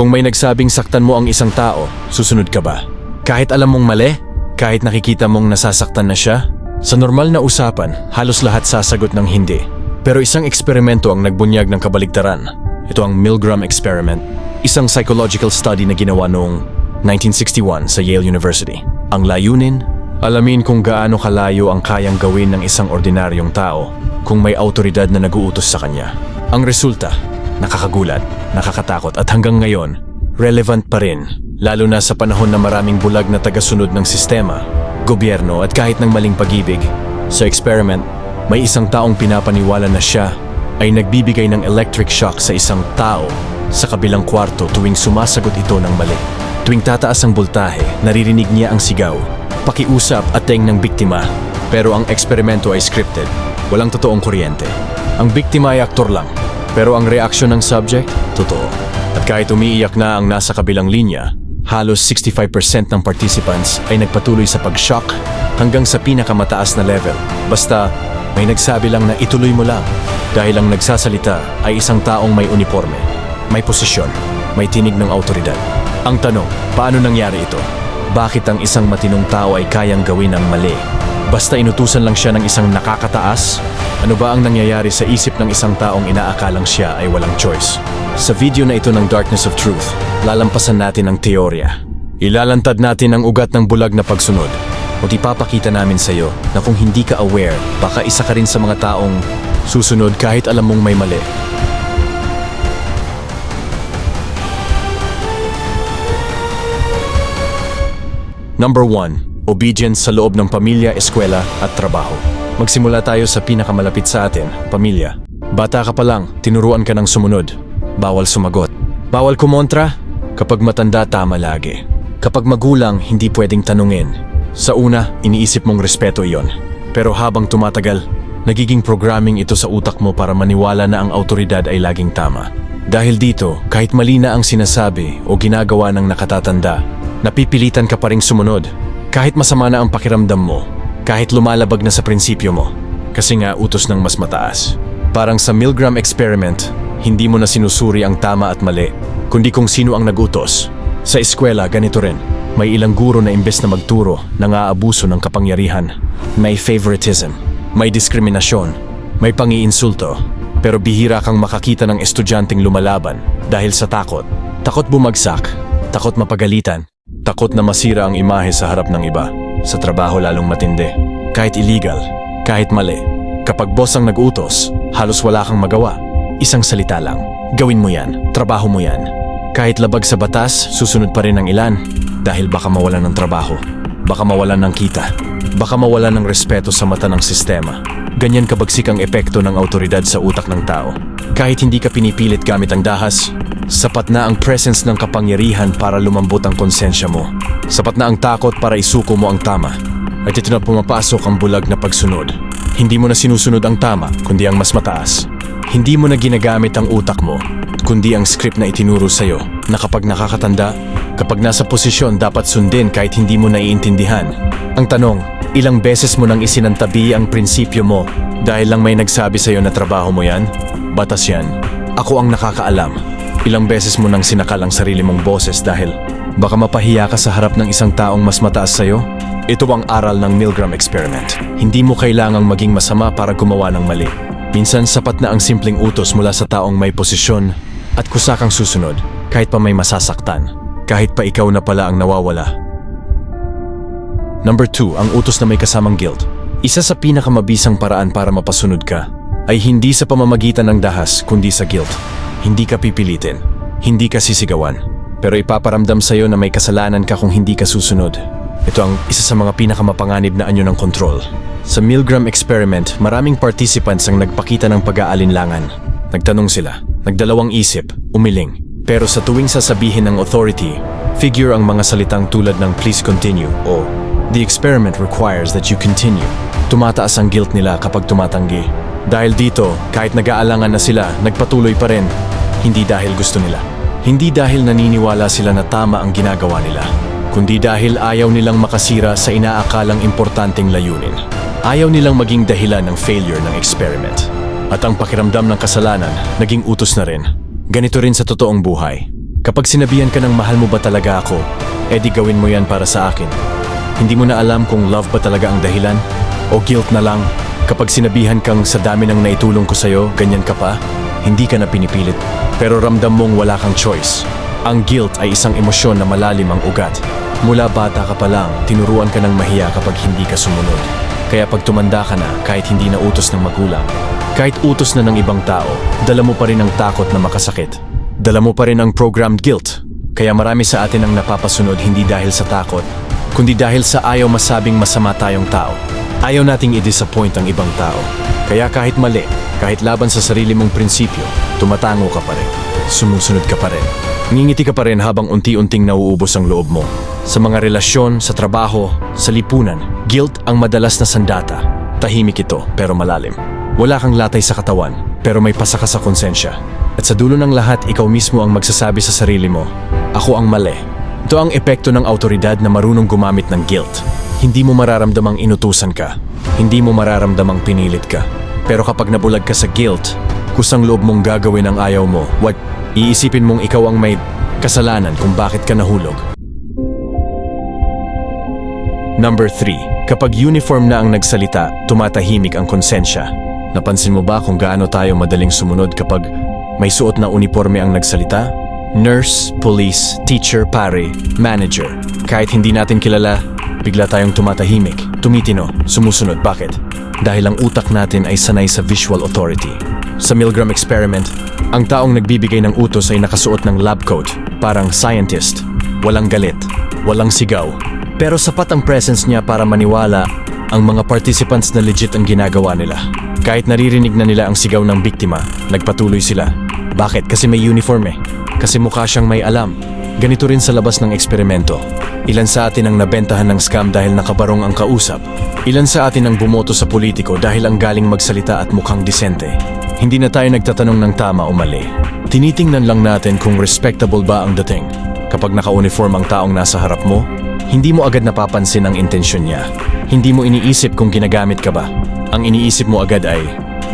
Kung may nagsabing saktan mo ang isang tao, susunod ka ba? Kahit alam mong mali? Kahit nakikita mong nasasaktan na siya? Sa normal na usapan, halos lahat sasagot ng hindi. Pero isang eksperimento ang nagbunyag ng kabaligtaran. Ito ang Milgram Experiment, isang psychological study na ginawa noong 1961 sa Yale University. Ang layunin, alamin kung gaano kalayo ang kayang gawin ng isang ordinaryong tao kung may autoridad na naguutos sa kanya. Ang resulta, nakakagulat, nakakatakot at hanggang ngayon, relevant pa rin, lalo na sa panahon na maraming bulag na tagasunod ng sistema, gobyerno at kahit ng maling pag-ibig. Sa experiment, may isang taong pinapaniwala na siya ay nagbibigay ng electric shock sa isang tao sa kabilang kwarto tuwing sumasagot ito ng mali. Tuwing tataas ang voltahe, naririnig niya ang sigaw, pakiusap at teng ng biktima. Pero ang eksperimento ay scripted, walang totoong kuryente. Ang biktima ay aktor lang, pero ang reaksyon ng subject, totoo. At kahit umiiyak na ang nasa kabilang linya, halos 65% ng participants ay nagpatuloy sa pag-shock hanggang sa pinakamataas na level. Basta may nagsabi lang na ituloy mo lang dahil ang nagsasalita ay isang taong may uniforme, may posisyon, may tinig ng autoridad. Ang tanong, paano nangyari ito? Bakit ang isang matinong tao ay kayang gawin ang mali? Basta inutusan lang siya ng isang nakakataas? Ano ba ang nangyayari sa isip ng isang taong inaakalang siya ay walang choice? Sa video na ito ng Darkness of Truth, lalampasan natin ang teorya. Ilalantad natin ang ugat ng bulag na pagsunod. At ipapakita namin sa iyo na kung hindi ka aware, baka isa ka rin sa mga taong susunod kahit alam mong may mali. Number 1. Obedience sa loob ng pamilya, eskwela at trabaho. Magsimula tayo sa pinakamalapit sa atin, pamilya. Bata ka pa lang, tinuruan ka ng sumunod. Bawal sumagot. Bawal kumontra. Kapag matanda, tama lagi. Kapag magulang, hindi pwedeng tanungin. Sa una, iniisip mong respeto iyon. Pero habang tumatagal, nagiging programming ito sa utak mo para maniwala na ang autoridad ay laging tama. Dahil dito, kahit mali na ang sinasabi o ginagawa ng nakatatanda, napipilitan ka pa ring sumunod. Kahit masama na ang pakiramdam mo, kahit lumalabag na sa prinsipyo mo. Kasi nga utos ng mas mataas. Parang sa Milgram experiment, hindi mo na sinusuri ang tama at mali, kundi kung sino ang nagutos. Sa eskwela, ganito rin. May ilang guro na imbes na magturo, nang-aabuso ng kapangyarihan. May favoritism, may diskriminasyon, may pangiinsulto. Pero bihira kang makakita ng estudyanteng lumalaban dahil sa takot. Takot bumagsak, takot mapagalitan, takot na masira ang imahe sa harap ng iba. Sa trabaho lalong matindi. Kahit illegal, kahit mali. Kapag boss ang nag-utos, halos wala kang magawa. Isang salita lang. Gawin mo yan, trabaho mo yan. Kahit labag sa batas, susunod pa rin ang ilan dahil baka mawalan ng trabaho, baka mawalan ng kita, baka mawalan ng respeto sa mata ng sistema. Ganyan kabagsik ang epekto ng autoridad sa utak ng tao. Kahit hindi ka pinipilit gamit ang dahas, sapat na ang presence ng kapangyarihan para lumambot ang konsensya mo. Sapat na ang takot para isuko mo ang tama. At ito na pumapasok ang bulag na pagsunod. Hindi mo na sinusunod ang tama, kundi ang mas mataas. Hindi mo na ginagamit ang utak mo, kundi ang script na itinuro sa'yo na kapag nakakatanda, kapag nasa posisyon dapat sundin kahit hindi mo naiintindihan. Ang tanong, ilang beses mo nang isinantabi ang prinsipyo mo dahil lang may nagsabi sa'yo na trabaho mo yan? Batas yan. Ako ang nakakaalam. Ilang beses mo nang sinakal ang sarili mong boses dahil baka mapahiya ka sa harap ng isang taong mas mataas sa'yo? Ito ang aral ng Milgram Experiment. Hindi mo kailangang maging masama para gumawa ng mali. Minsan sapat na ang simpleng utos mula sa taong may posisyon at kusakang susunod kahit pa may masasaktan, kahit pa ikaw na pala ang nawawala. Number 2, ang utos na may kasamang guilt. Isa sa pinakamabisang paraan para mapasunod ka ay hindi sa pamamagitan ng dahas kundi sa guilt. Hindi ka pipilitin, hindi ka sisigawan, pero ipaparamdam sa iyo na may kasalanan ka kung hindi ka susunod. Ito ang isa sa mga pinakamapanganib na anyo ng control. Sa Milgram experiment, maraming participants ang nagpakita ng pag-aalinlangan. Nagtanong sila, nagdalawang isip, umiling. Pero sa tuwing sasabihin ng authority, figure ang mga salitang tulad ng please continue o the experiment requires that you continue. Tumataas ang guilt nila kapag tumatanggi. Dahil dito, kahit nag-aalangan na sila, nagpatuloy pa rin. Hindi dahil gusto nila. Hindi dahil naniniwala sila na tama ang ginagawa nila. Kundi dahil ayaw nilang makasira sa inaakalang importanteng layunin. Ayaw nilang maging dahilan ng failure ng experiment. At ang pakiramdam ng kasalanan, naging utos na rin. Ganito rin sa totoong buhay. Kapag sinabihan ka ng mahal mo ba talaga ako, edi gawin mo yan para sa akin. Hindi mo na alam kung love ba talaga ang dahilan? O guilt na lang? Kapag sinabihan kang sa dami ng naitulong ko sa'yo, ganyan ka pa? Hindi ka na pinipilit. Pero ramdam mong wala kang choice. Ang guilt ay isang emosyon na malalim ang ugat. Mula bata ka pa lang, tinuruan ka ng mahiya kapag hindi ka sumunod. Kaya pag tumanda ka na, kahit hindi na utos ng magulang, kahit utos na ng ibang tao, dala mo pa rin ang takot na makasakit. Dala mo pa rin ang programmed guilt. Kaya marami sa atin ang napapasunod hindi dahil sa takot, kundi dahil sa ayaw masabing masama tayong tao. Ayaw nating i-disappoint ang ibang tao. Kaya kahit mali, kahit laban sa sarili mong prinsipyo, tumatango ka pa rin. Sumusunod ka pa rin. Ngingiti ka pa rin habang unti-unting nauubos ang loob mo. Sa mga relasyon, sa trabaho, sa lipunan, guilt ang madalas na sandata. Tahimik ito, pero malalim. Wala kang latay sa katawan, pero may pasaka sa konsensya. At sa dulo ng lahat, ikaw mismo ang magsasabi sa sarili mo, ako ang mali. Ito ang epekto ng autoridad na marunong gumamit ng guilt. Hindi mo mararamdamang inutusan ka. Hindi mo mararamdamang pinilit ka. Pero kapag nabulag ka sa guilt, kusang loob mong gagawin ang ayaw mo, what iisipin mong ikaw ang may kasalanan kung bakit ka nahulog. Number 3. Kapag uniform na ang nagsalita, tumatahimik ang konsensya. Napansin mo ba kung gaano tayo madaling sumunod kapag may suot na uniforme ang nagsalita? Nurse, police, teacher, pare, manager. Kahit hindi natin kilala, bigla tayong tumatahimik, tumitino, sumusunod. Bakit? Dahil ang utak natin ay sanay sa visual authority. Sa Milgram experiment, ang taong nagbibigay ng utos ay nakasuot ng lab coat, parang scientist. Walang galit, walang sigaw. Pero sapat ang presence niya para maniwala ang mga participants na legit ang ginagawa nila. Kahit naririnig na nila ang sigaw ng biktima, nagpatuloy sila. Bakit? Kasi may uniform eh. Kasi mukha siyang may alam. Ganito rin sa labas ng eksperimento. Ilan sa atin ang nabentahan ng scam dahil nakabarong ang kausap. Ilan sa atin ang bumoto sa politiko dahil ang galing magsalita at mukhang disente. Hindi na tayo nagtatanong ng tama o mali. Tinitingnan lang natin kung respectable ba ang dating. Kapag naka-uniform ang taong nasa harap mo, hindi mo agad napapansin ang intensyon niya. Hindi mo iniisip kung ginagamit ka ba. Ang iniisip mo agad ay,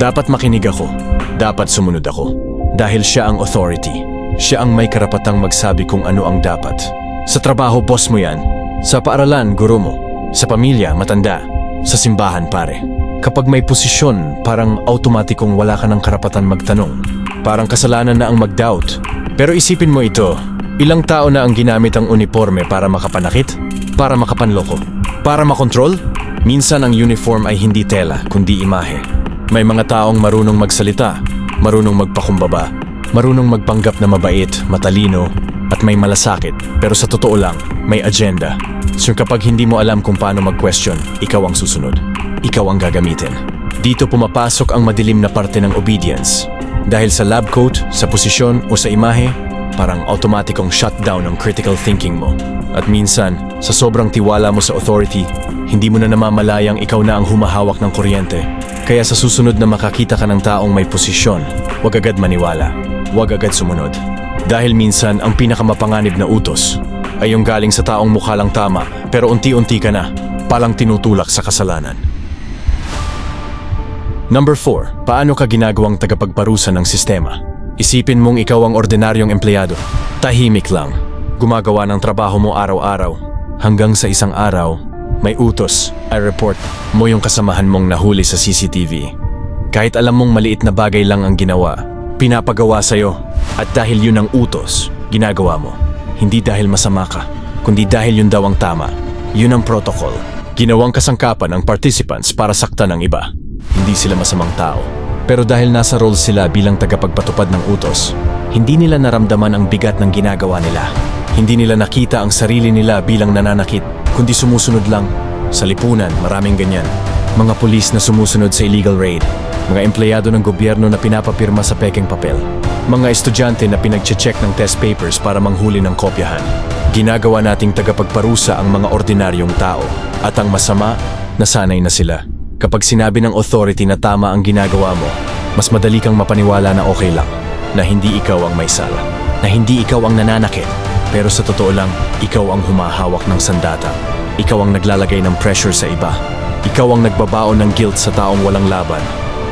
dapat makinig ako. Dapat sumunod ako. Dahil siya ang authority. Siya ang may karapatang magsabi kung ano ang dapat. Sa trabaho, boss mo yan. Sa paaralan, guro mo. Sa pamilya, matanda. Sa simbahan, pare. Kapag may posisyon, parang automatikong wala ka ng karapatan magtanong. Parang kasalanan na ang mag-doubt. Pero isipin mo ito, ilang tao na ang ginamit ang uniforme para makapanakit? Para makapanloko? Para makontrol? Minsan ang uniform ay hindi tela, kundi imahe. May mga taong marunong magsalita, marunong magpakumbaba, marunong magpanggap na mabait, matalino, at may malasakit. Pero sa totoo lang, may agenda. So kapag hindi mo alam kung paano mag-question, ikaw ang susunod. Ikaw ang gagamitin. Dito pumapasok ang madilim na parte ng obedience. Dahil sa lab coat, sa posisyon o sa imahe, parang automatikong shutdown ang critical thinking mo. At minsan, sa sobrang tiwala mo sa authority, hindi mo na namamalayang ikaw na ang humahawak ng kuryente. Kaya sa susunod na makakita ka ng taong may posisyon, huwag agad maniwala. Huwag agad sumunod. Dahil minsan, ang pinakamapanganib na utos ay yung galing sa taong mukha lang tama pero unti-unti ka na palang tinutulak sa kasalanan. Number 4. Paano ka ginagawang tagapagparusa ng sistema? Isipin mong ikaw ang ordinaryong empleyado. Tahimik lang. Gumagawa ng trabaho mo araw-araw. Hanggang sa isang araw, may utos, ay report mo yung kasamahan mong nahuli sa CCTV. Kahit alam mong maliit na bagay lang ang ginawa, pinapagawa sa'yo. At dahil yun ang utos, ginagawa mo. Hindi dahil masama ka, kundi dahil yun daw ang tama. Yun ang protocol. Ginawang kasangkapan ng participants para saktan ng iba. Hindi sila masamang tao. Pero dahil nasa role sila bilang tagapagpatupad ng utos, hindi nila naramdaman ang bigat ng ginagawa nila. Hindi nila nakita ang sarili nila bilang nananakit, kundi sumusunod lang. Sa lipunan, maraming ganyan. Mga pulis na sumusunod sa illegal raid. Mga empleyado ng gobyerno na pinapapirma sa pekeng papel. Mga estudyante na pinag-check ng test papers para manghuli ng kopyahan. Ginagawa nating tagapagparusa ang mga ordinaryong tao. At ang masama, nasanay na sila. Kapag sinabi ng authority na tama ang ginagawa mo, mas madali kang mapaniwala na okay lang, na hindi ikaw ang may sala, na hindi ikaw ang nananakit, pero sa totoo lang, ikaw ang humahawak ng sandata. Ikaw ang naglalagay ng pressure sa iba. Ikaw ang nagbabaon ng guilt sa taong walang laban.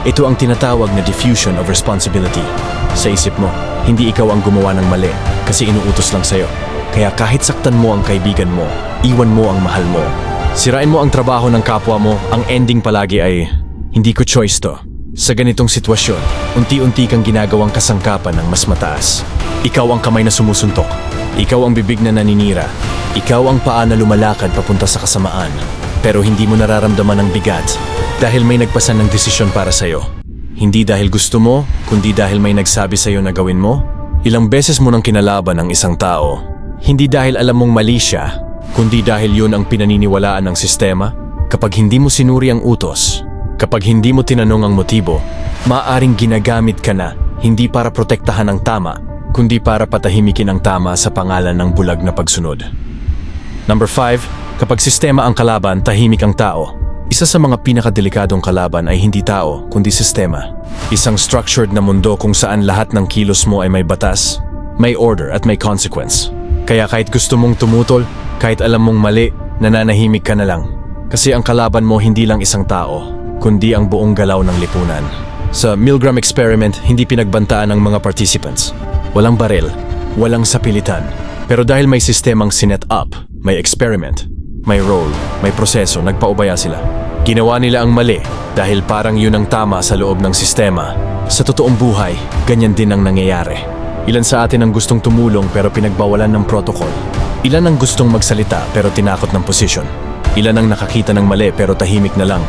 Ito ang tinatawag na diffusion of responsibility. Sa isip mo, hindi ikaw ang gumawa ng mali, kasi inuutos lang sa'yo. Kaya kahit saktan mo ang kaibigan mo, iwan mo ang mahal mo. Sirain mo ang trabaho ng kapwa mo, ang ending palagi ay, hindi ko choice to. Sa ganitong sitwasyon, unti-unti kang ginagawang kasangkapan ng mas mataas. Ikaw ang kamay na sumusuntok. Ikaw ang bibig na naninira. Ikaw ang paa na lumalakad papunta sa kasamaan. Pero hindi mo nararamdaman ang bigat dahil may nagpasan ng desisyon para sa'yo. Hindi dahil gusto mo, kundi dahil may nagsabi sa'yo na gawin mo. Ilang beses mo nang kinalaban ang isang tao. Hindi dahil alam mong mali siya, kundi dahil yun ang pinaniniwalaan ng sistema. Kapag hindi mo sinuri ang utos, kapag hindi mo tinanong ang motibo, maaaring ginagamit ka na hindi para protektahan ang tama, kundi para patahimikin ang tama sa pangalan ng bulag na pagsunod. Number 5, kapag sistema ang kalaban, tahimik ang tao. Isa sa mga pinakadelikadong kalaban ay hindi tao, kundi sistema. Isang structured na mundo kung saan lahat ng kilos mo ay may batas, may order at may consequence. Kaya kahit gusto mong tumutol, kahit alam mong mali, nananahimik ka na lang. Kasi ang kalaban mo hindi lang isang tao, kundi ang buong galaw ng lipunan. Sa Milgram experiment, hindi pinagbantaan ng mga participants. Walang baril, walang sapilitan. Pero dahil may sistemang sinet up, may experiment, may role, may proseso, nagpaubaya sila. Ginawa nila ang mali dahil parang yun ang tama sa loob ng sistema. Sa totoong buhay, ganyan din ang nangyayari. Ilan sa atin ang gustong tumulong pero pinagbawalan ng protocol. Ilan ang gustong magsalita pero tinakot ng posisyon. Ilan ang nakakita ng mali pero tahimik na lang.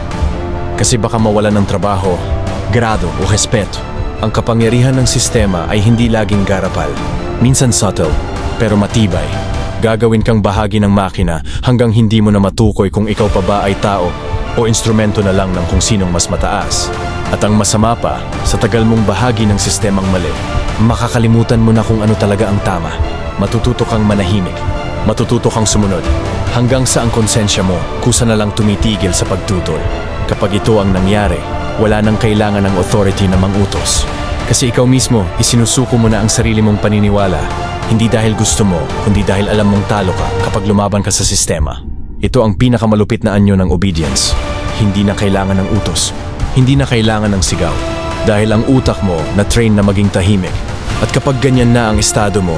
Kasi baka mawalan ng trabaho, grado o respeto. Ang kapangyarihan ng sistema ay hindi laging garapal. Minsan subtle, pero matibay. Gagawin kang bahagi ng makina hanggang hindi mo na matukoy kung ikaw pa ba ay tao o instrumento na lang ng kung sinong mas mataas. At ang masama pa, sa tagal mong bahagi ng sistemang mali, makakalimutan mo na kung ano talaga ang tama. Matututo kang manahimik. Matututo kang sumunod. Hanggang sa ang konsensya mo, kusa na lang tumitigil sa pagtutol. Kapag ito ang nangyari, wala nang kailangan ng authority na mangutos. Kasi ikaw mismo, isinusuko mo na ang sarili mong paniniwala. Hindi dahil gusto mo, kundi dahil alam mong talo ka kapag lumaban ka sa sistema. Ito ang pinakamalupit na anyo ng obedience. Hindi na kailangan ng utos. Hindi na kailangan ng sigaw. Dahil ang utak mo na-train na maging tahimik. At kapag ganyan na ang estado mo,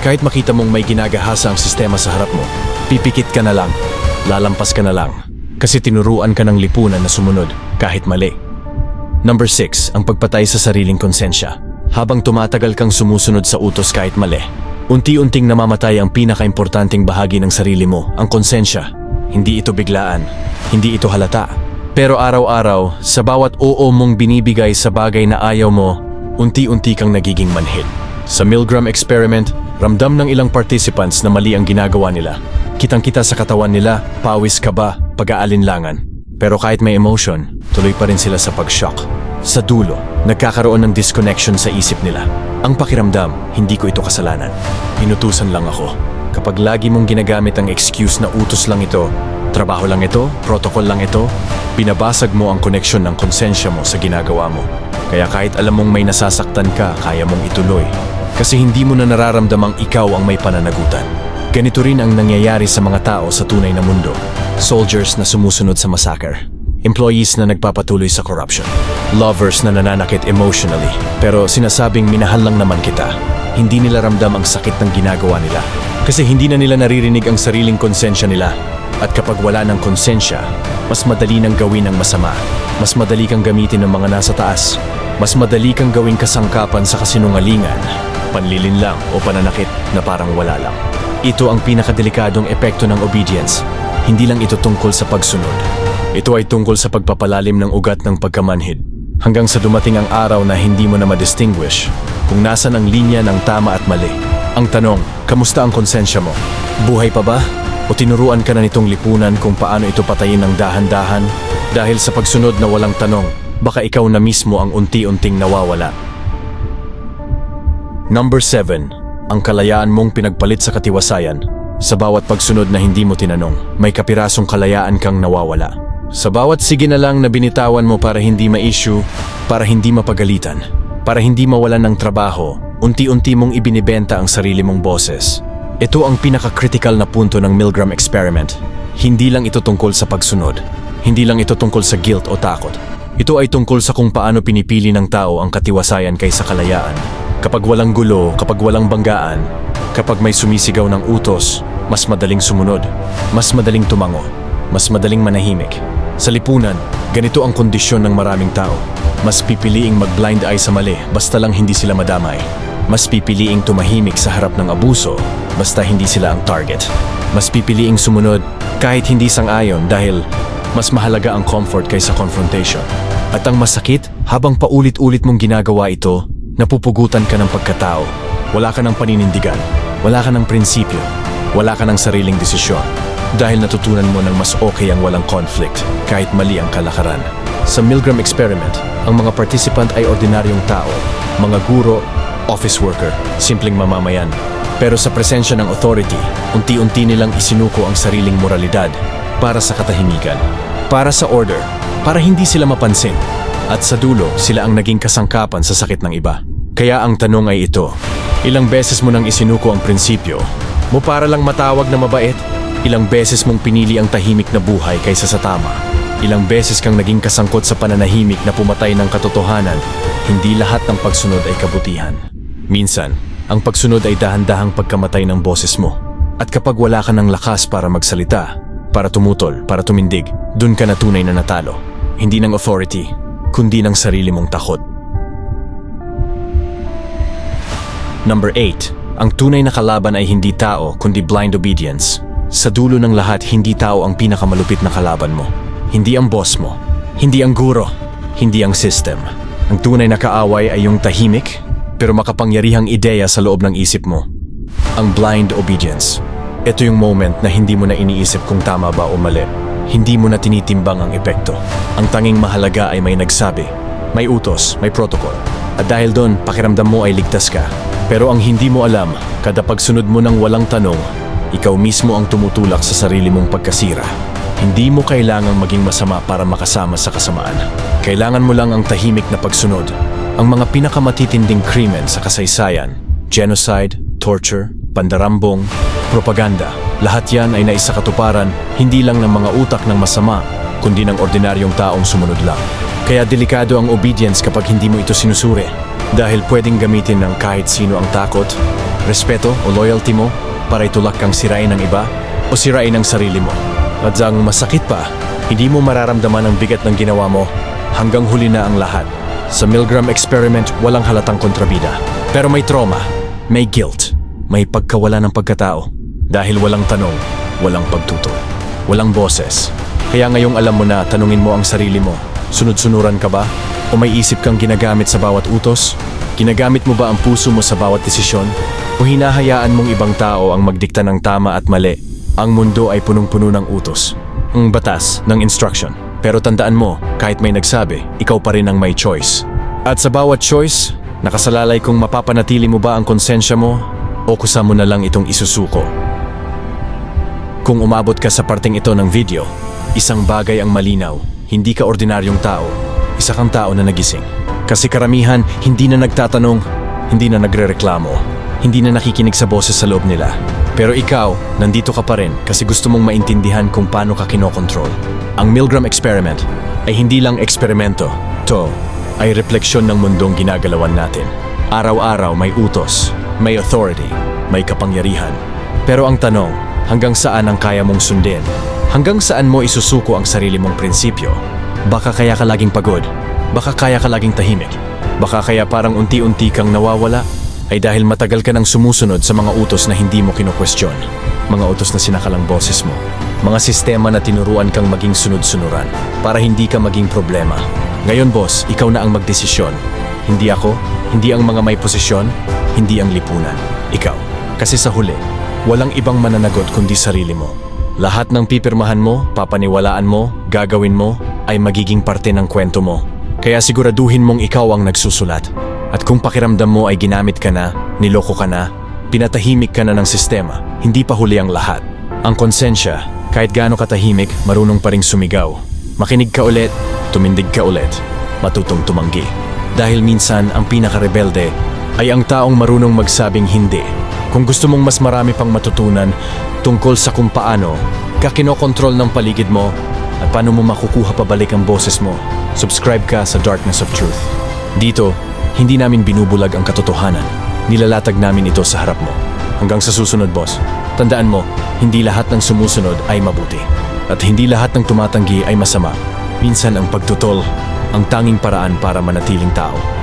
kahit makita mong may ginagahasa ang sistema sa harap mo, pipikit ka na lang, lalampas ka na lang. Kasi tinuruan ka ng lipunan na sumunod kahit mali. Number 6, ang pagpatay sa sariling konsensya. Habang tumatagal kang sumusunod sa utos kahit mali, unti-unting namamatay ang pinakaimportanteng bahagi ng sarili mo, ang konsensya. Hindi ito biglaan, hindi ito halata. Pero araw-araw, sa bawat oo mong binibigay sa bagay na ayaw mo, unti-unti kang nagiging manhid. Sa Milgram experiment, ramdam ng ilang participants na mali ang ginagawa nila. Kitang-kita sa katawan nila, pawis ka ba, pag-aalinlangan. Pero kahit may emotion, tuloy pa rin sila sa pag-shock. Sa dulo, nagkakaroon ng disconnection sa isip nila. Ang pakiramdam, hindi ko ito kasalanan. Inutusan lang ako. Kapag lagi mong ginagamit ang excuse na utos lang ito, trabaho lang ito, protocol lang ito, binabasag mo ang koneksyon ng konsensya mo sa ginagawa mo. Kaya kahit alam mong may nasasaktan ka, kaya mong ituloy. Kasi hindi mo na nararamdamang ikaw ang may pananagutan. Ganito rin ang nangyayari sa mga tao sa tunay na mundo. Soldiers na sumusunod sa massacre. Employees na nagpapatuloy sa corruption. Lovers na nananakit emotionally. Pero sinasabing minahal lang naman kita. Hindi nila ramdam ang sakit ng ginagawa nila. Kasi hindi na nila naririnig ang sariling konsensya nila. At kapag wala ng konsensya, mas madali nang gawin ang masama. Mas madali kang gamitin ng mga nasa taas. Mas madali kang gawing kasangkapan sa kasinungalingan, panlilin lang o pananakit na parang wala lang. Ito ang pinakadelikadong epekto ng obedience. Hindi lang ito tungkol sa pagsunod. Ito ay tungkol sa pagpapalalim ng ugat ng pagkamanhid. Hanggang sa dumating ang araw na hindi mo na ma-distinguish kung nasan ang linya ng tama at mali. Ang tanong, kamusta ang konsensya mo? Buhay pa ba? O tinuruan ka na nitong lipunan kung paano ito patayin ng dahan-dahan? Dahil sa pagsunod na walang tanong, baka ikaw na mismo ang unti-unting nawawala. Number 7. Ang kalayaan mong pinagpalit sa katiwasayan. Sa bawat pagsunod na hindi mo tinanong, may kapirasong kalayaan kang nawawala. Sa bawat sige na lang na binitawan mo para hindi ma-issue, para hindi mapagalitan, para hindi mawalan ng trabaho, unti-unti mong ibinibenta ang sarili mong boses. Ito ang pinaka-critical na punto ng Milgram experiment. Hindi lang ito tungkol sa pagsunod. Hindi lang ito tungkol sa guilt o takot. Ito ay tungkol sa kung paano pinipili ng tao ang katiwasayan kaysa kalayaan. Kapag walang gulo, kapag walang banggaan, kapag may sumisigaw ng utos, mas madaling sumunod, mas madaling tumango, mas madaling manahimik. Sa lipunan, ganito ang kondisyon ng maraming tao. Mas pipiliing mag-blind eye sa mali basta lang hindi sila madamay. Mas pipiliing tumahimik sa harap ng abuso basta hindi sila ang target. Mas pipiliing sumunod kahit hindi sang-ayon dahil mas mahalaga ang comfort kaysa confrontation. At ang masakit, habang paulit-ulit mong ginagawa ito, napupugutan ka ng pagkatao. Wala ka ng paninindigan, wala ka ng prinsipyo, wala ka ng sariling desisyon. Dahil natutunan mo ng mas okay ang walang conflict, kahit mali ang kalakaran. Sa Milgram Experiment, ang mga participant ay ordinaryong tao, mga guro, office worker, simpleng mamamayan. Pero sa presensya ng authority, unti-unti nilang isinuko ang sariling moralidad para sa katahimikan, para sa order, para hindi sila mapansin. At sa dulo, sila ang naging kasangkapan sa sakit ng iba. Kaya ang tanong ay ito, ilang beses mo nang isinuko ang prinsipyo mo para lang matawag na mabait? Ilang beses mong pinili ang tahimik na buhay kaysa sa tama? Ilang beses kang naging kasangkot sa pananahimik na pumatay ng katotohanan? Hindi lahat ng pagsunod ay kabutihan. Minsan, ang pagsunod ay dahan-dahang pagkamatay ng boses mo. At kapag wala ka ng lakas para magsalita, para tumutol, para tumindig, dun ka na tunay na natalo. Hindi ng authority, kundi ng sarili mong takot. Number 8. Ang tunay na kalaban ay hindi tao, kundi blind obedience. Sa dulo ng lahat, hindi tao ang pinakamalupit na kalaban mo. Hindi ang boss mo. Hindi ang guro. Hindi ang system. Ang tunay na kaaway ay yung tahimik, pero makapangyarihang ideya sa loob ng isip mo. Ang blind obedience. Ito yung moment na hindi mo na iniisip kung tama ba o mali. Hindi mo na tinitimbang ang epekto. Ang tanging mahalaga ay may nagsabi. May utos, may protocol. At dahil doon, pakiramdam mo ay ligtas ka. Pero ang hindi mo alam, kada pagsunod mo ng walang tanong, ikaw mismo ang tumutulak sa sarili mong pagkasira. Hindi mo kailangang maging masama para makasama sa kasamaan. Kailangan mo lang ang tahimik na pagsunod. Ang mga pinakamatitinding krimen sa kasaysayan, genocide, torture, pandarambong, propaganda, lahat yan ay naisakatuparan hindi lang ng mga utak ng masama, kundi ng ordinaryong taong sumunod lang. Kaya delikado ang obedience kapag hindi mo ito sinusuri. Dahil pwedeng gamitin ng kahit sino ang takot, respeto o loyalty mo para itulak kang sirain ng iba o sirain ang sarili mo. At ang masakit pa, hindi mo mararamdaman ang bigat ng ginawa mo hanggang huli na ang lahat. Sa Milgram experiment, walang halatang kontrabida. Pero may trauma, may guilt, may pagkawala ng pagkatao. Dahil walang tanong, walang pagtutol, walang boses. Kaya ngayong alam mo na, tanungin mo ang sarili mo. Sunod-sunuran ka ba? O may isip kang ginagamit sa bawat utos? Ginagamit mo ba ang puso mo sa bawat desisyon? O hinahayaan mong ibang tao ang magdikta ng tama at mali? Ang mundo ay punong-puno ng utos. Ang batas ng instruction. Pero tandaan mo, kahit may nagsabi, ikaw pa rin ang may choice. At sa bawat choice, nakasalalay kung mapapanatili mo ba ang konsensya mo o kusa mo na lang itong isusuko. Kung umabot ka sa parting ito ng video, isang bagay ang malinaw, hindi ka ordinaryong tao, isa kang tao na nagising. Kasi karamihan, hindi na nagtatanong, hindi na nagrereklamo, hindi na nakikinig sa boses sa loob nila. Pero ikaw, nandito ka pa rin kasi gusto mong maintindihan kung paano ka kinokontrol. Ang Milgram Experiment ay hindi lang eksperimento. To ay refleksyon ng mundong ginagalawan natin. Araw-araw may utos, may authority, may kapangyarihan. Pero ang tanong, hanggang saan ang kaya mong sundin? Hanggang saan mo isusuko ang sarili mong prinsipyo? Baka kaya ka laging pagod? Baka kaya ka laging tahimik? Baka kaya parang unti-unti kang nawawala? Ay dahil matagal ka nang sumusunod sa mga utos na hindi mo kinokwestiyon. Mga utos na sinakalang boses mo. Mga sistema na tinuruan kang maging sunod-sunuran para hindi ka maging problema. Ngayon boss, ikaw na ang magdesisyon. Hindi ako, hindi ang mga may posisyon, hindi ang lipunan. Ikaw. Kasi sa huli, walang ibang mananagot kundi sarili mo. Lahat ng pipirmahan mo, papaniwalaan mo, gagawin mo, ay magiging parte ng kwento mo. Kaya siguraduhin mong ikaw ang nagsusulat. At kung pakiramdam mo ay ginamit ka na, niloko ka na, pinatahimik ka na ng sistema, hindi pa huli ang lahat. Ang konsensya, kahit gaano katahimik, marunong pa ring sumigaw. Makinig ka ulit, tumindig ka ulit, matutong tumanggi. Dahil minsan ang pinakarebelde ay ang taong marunong magsabing hindi. Kung gusto mong mas marami pang matutunan tungkol sa kung paano ka kinokontrol ng paligid mo at paano mo makukuha pabalik ang boses mo, subscribe ka sa Darkness of Truth. Dito, Hindi namin binubulag ang katotohanan. Nilalatag namin ito sa harap mo. Hanggang sa susunod, boss. Tandaan mo, hindi lahat ng sumusunod ay mabuti. At hindi lahat ng tumatanggi ay masama. Minsan ang pagtutol, ang tanging paraan para manatiling tao.